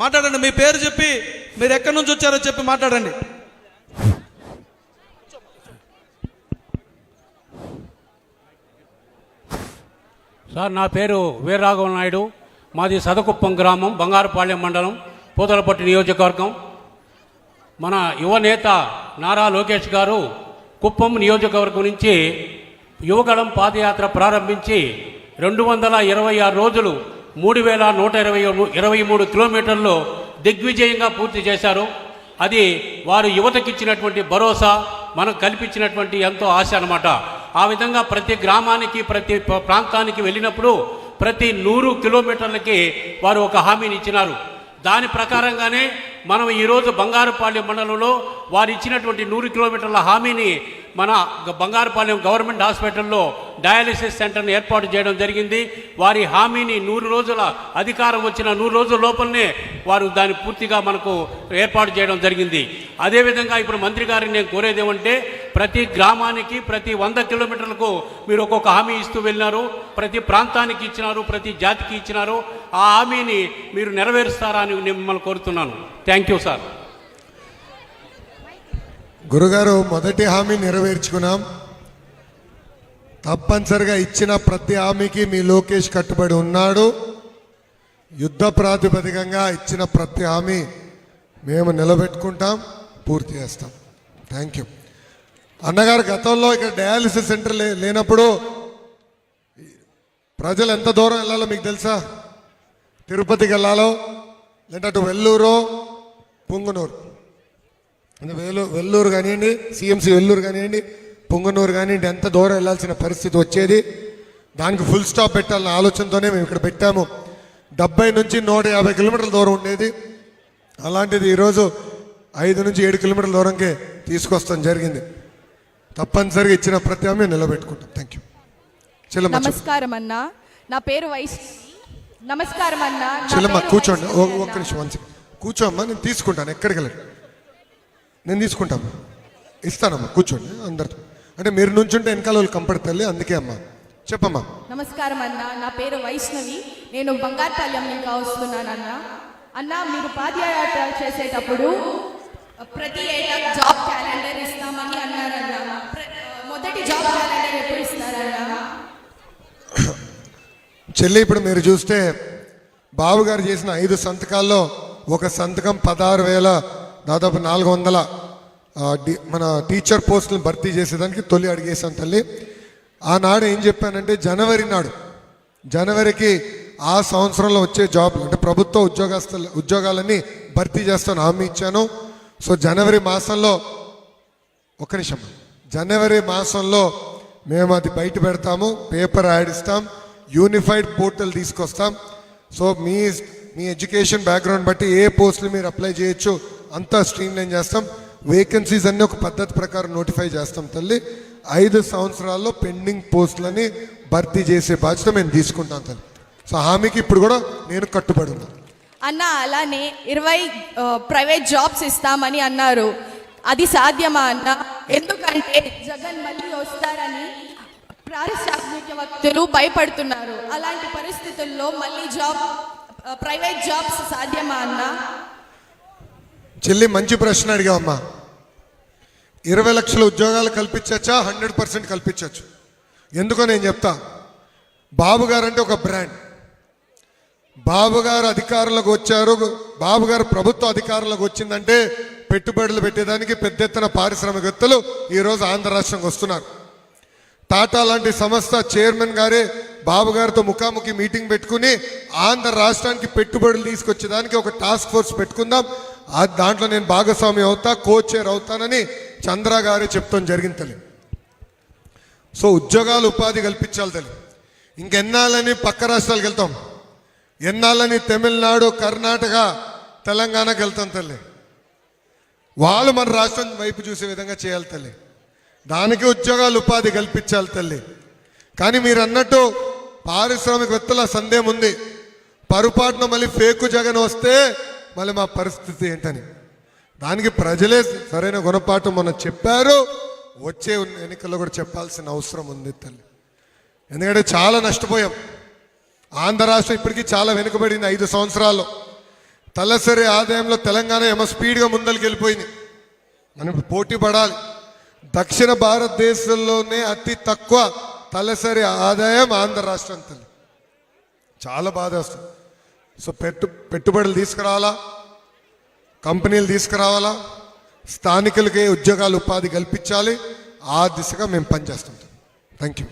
మాట్లాడండి మీ పేరు చెప్పి మీరు ఎక్కడి నుంచి వచ్చారో చెప్పి మాట్లాడండి. సార్ నా పేరు వీరరాఘవ నాయుడు. మాది సదకుప్పం గ్రామం బంగారుపాళ్యం మండలం పూతలపట్టి నియోజకవర్గం. మన యువ నేత నారా లోకేష్ గారు కుప్పం నియోజకవర్గం నుంచి యువగళం పాదయాత్ర ప్రారంభించి రెండు వందల ఇరవై ఆరు రోజులు మూడు వేల నూట ఇరవై ఇరవై మూడు కిలోమీటర్లు దిగ్విజయంగా పూర్తి చేశారు. అది వారు యువతకిచ్చినటువంటి భరోసా మనకు కల్పించినటువంటి ఎంతో ఆశ అనమాట ఆ విధంగా ప్రతి గ్రామానికి ప్రతి ప్రాంతానికి వెళ్ళినప్పుడు ప్రతి నూరు కిలోమీటర్లకి వారు ఒక హామీని ఇచ్చినారు. దాని ప్రకారంగానే మనం ఈరోజు బంగారుపాళ్యం మండలంలో వారు ఇచ్చినటువంటి నూరు కిలోమీటర్ల హామీని మన బంగారుపాలెం గవర్నమెంట్ హాస్పిటల్లో డయాలిసిస్ సెంటర్ను ఏర్పాటు చేయడం జరిగింది. వారి హామీని నూరు రోజుల అధికారం వచ్చిన నూరు రోజుల లోపలనే వారు దాన్ని పూర్తిగా మనకు ఏర్పాటు చేయడం జరిగింది. అదేవిధంగా ఇప్పుడు మంత్రి గారిని నేను కోరేది ఏమంటే ప్రతి గ్రామానికి ప్రతి వంద కిలోమీటర్లకు మీరు ఒక్కొక్క హామీ ఇస్తూ వెళ్ళినారు. ప్రతి ప్రాంతానికి ఇచ్చినారు ప్రతి జాతికి ఇచ్చినారు. ఆ హామీని మీరు నెరవేరుస్తారా అని మిమ్మల్ని కోరుతున్నాను. Thank you sir. గురుగారు మొదటి హామీ నెరవేర్చుకున్నాం. తప్పనిసరిగా ఇచ్చిన ప్రతి హామీకి మీ లోకేష్ కట్టుబడి ఉన్నాడు. యుద్ధ ప్రాతిపదికంగా ఇచ్చిన ప్రతి హామీ మేము నిలబెట్టుకుంటాం పూర్తి చేస్తాం. థ్యాంక్ యూ అన్నగారు గతంలో ఇక్కడ డయాలిసిస్ సెంటర్ లే లేనప్పుడు ప్రజలు ఎంత దూరం వెళ్ళాలో మీకు తెలుసా? తిరుపతికి వెళ్ళాలో లేదంటే అటు వెల్లూరు పుంగునూరు. వేలు వెల్లూరు కానివ్వండి సిఎంసి వెల్లూరు కానివ్వండి పొంగనూరు కానివ్వండి ఎంత దూరం వెళ్ళాల్సిన పరిస్థితి వచ్చేది. దానికి ఫుల్ స్టాప్ పెట్టాలన్న ఆలోచనతోనే మేము ఇక్కడ పెట్టాము. డెబ్బై నుంచి నూట యాభై కిలోమీటర్ల దూరం ఉండేది. అలాంటిది ఈరోజు ఐదు నుంచి ఏడు కిలోమీటర్ల దూరంకే తీసుకొస్తాం జరిగింది. తప్పనిసరిగా ఇచ్చిన ప్రతి హామీ నిలబెట్టుకుంటాం థ్యాంక్ యూ. నమస్కారం అన్నా. నా పేరు వైస్ నమస్కారం అన్నా. చెల్లమ్మ కూర్చోండి. ఒక్క నిమిషం కూర్చోమ్మా నేను తీసుకుంటాను. ఎక్కడికి వెళ్ళండి నేను తీసుకుంటాను ఇస్తానమ్మా కూర్చోండి అందరితో. అంటే మీరు నుంచుంటే వెనకాల వాళ్ళు కంపడతాయి అందుకే అమ్మా. చెప్పమ్మా. నమస్కారం అన్నా నా పేరు వైష్ణవి. నేను బంగారుపాలెం ఇంకా వస్తున్నాను అన్న. అన్న మీరు పాదయాత్ర చేసేటప్పుడు ప్రతి ఏటా జాబ్ క్యాలెండర్ ఇస్తామని అన్నారన్న మొదటి జాబ్ క్యాలెండర్ ఎప్పుడు ఇస్తారన్నా చెల్లి ఇప్పుడు మీరు చూస్తే బాబు గారు చేసిన ఐదు సంతకాల్లో ఒక సంతకం పదహారు వేల దాదాపు నాలుగు వందల మన టీచర్ పోస్టులను భర్తీ చేసేదానికి తొలి అడిగేశాను తల్లి. ఆనాడు ఏం చెప్పానంటే జనవరి నాడు జనవరికి ఆ సంవత్సరంలో వచ్చే జాబ్లు అంటే ప్రభుత్వ ఉద్యోగస్తులు ఉద్యోగాలన్నీ భర్తీ చేస్తాను హామీ ఇచ్చాను. సో జనవరి మాసంలో ఒక నిమిషం జనవరి మాసంలో మేము అది బయట పెడతాము పేపర్ ఆడిస్తాం యూనిఫైడ్ పోర్టల్ తీసుకొస్తాం. సో మీ మీ ఎడ్యుకేషన్ బ్యాక్గ్రౌండ్ బట్టి ఏ పోస్టులు మీరు అప్లై చేయొచ్చు అంతా స్ట్రీమ్ లైన్ చేస్తాం. వేకెన్సీస్ అన్ని ఒక పద్ధతి ప్రకారం నోటిఫై చేస్తాం తల్లి. ఐదు సంవత్సరాల్లో పెండింగ్ పోస్టులని భర్తీ చేసే బాధ్యత మేము తీసుకుంటాం తల్లి. సో హామీకి ఇప్పుడు కూడా నేను కట్టుబడి ఉన్నాను అన్న అలానే ఇరవై ప్రైవేట్ జాబ్స్ ఇస్తామని అన్నారు. అది సాధ్యమా అన్న? ఎందుకంటే జగన్ మళ్ళీ వస్తారని పారిశ్రామికవేత్తలు భయపడుతున్నారు. అలాంటి పరిస్థితుల్లో మళ్ళీ జాబ్ ప్రైవేట్ జాబ్స్ సాధ్యమా అన్నా? చెల్లి మంచి ప్రశ్న అడిగావమ్మా. ఇరవై లక్షల ఉద్యోగాలు కల్పించచ్చా? హండ్రెడ్ పర్సెంట్ కల్పించవచ్చు ఎందుకో నేను చెప్తా. బాబు గారు అంటే ఒక బ్రాండ్. బాబు గారు వచ్చారు. బాబు గారు ప్రభుత్వ అధికారులకు వచ్చిందంటే పెట్టుబడులు పెట్టేదానికి పెద్ద ఎత్తున పారిశ్రామికవేత్తలు ఈరోజు ఆంధ్ర రాష్ట్రంకి వస్తున్నారు. టాటా లాంటి సంస్థ చైర్మన్ గారే బాబు గారితో ముఖాముఖి మీటింగ్ పెట్టుకుని ఆంధ్ర రాష్ట్రానికి పెట్టుబడులు తీసుకొచ్చేదానికి ఒక టాస్క్ ఫోర్స్ పెట్టుకుందాం. ఆ దాంట్లో నేను భాగస్వామి అవుతా కోచేర్ అవుతానని చంద్ర గారే చెప్తాం జరిగింది తల్లి. సో ఉద్యోగాలు ఉపాధి కల్పించాలి తల్లి. ఇంకెన్నాళ్ళని పక్క రాష్ట్రాలకు వెళ్తాం. ఎన్నాళ్ళని తమిళనాడు కర్ణాటక తెలంగాణకి వెళ్తాం తల్లి. వాళ్ళు మన రాష్ట్రం వైపు చూసే విధంగా చేయాలి తల్లి. దానికి ఉద్యోగాలు ఉపాధి కల్పించాలి తల్లి. కానీ మీరు అన్నట్టు పారిశ్రామికవేత్తల సందేహం ఉంది. పొరపాటున మళ్ళీ ఫేకు జగన్ వస్తే మళ్ళీ మా పరిస్థితి ఏంటని? దానికి ప్రజలే సరైన గుణపాఠం మొన్న చెప్పారు. వచ్చే ఎన్నికల్లో కూడా చెప్పాల్సిన అవసరం ఉంది తల్లి. ఎందుకంటే చాలా నష్టపోయాం. ఆంధ్ర రాష్ట్రం ఇప్పటికీ చాలా వెనుకబడింది ఐదు సంవత్సరాల్లో. తలసరి ఆదాయంలో తెలంగాణ ఏమో స్పీడ్గా ముందరికి వెళ్ళిపోయింది. మనం పోటీ పడాలి. దక్షిణ భారతదేశంలోనే అతి తక్కువ తలసరి ఆదాయం ఆంధ్ర రాష్ట్రం తల్లి. చాలా బాధ వస్తుంది సో పెట్టు పెట్టుబడులు తీసుకురావాలా? కంపెనీలు తీసుకురావాలా? స్థానికులకే ఉద్యోగాలు ఉపాధి కల్పించాలి. ఆ దిశగా మేము పనిచేస్తుంటాం. Thank you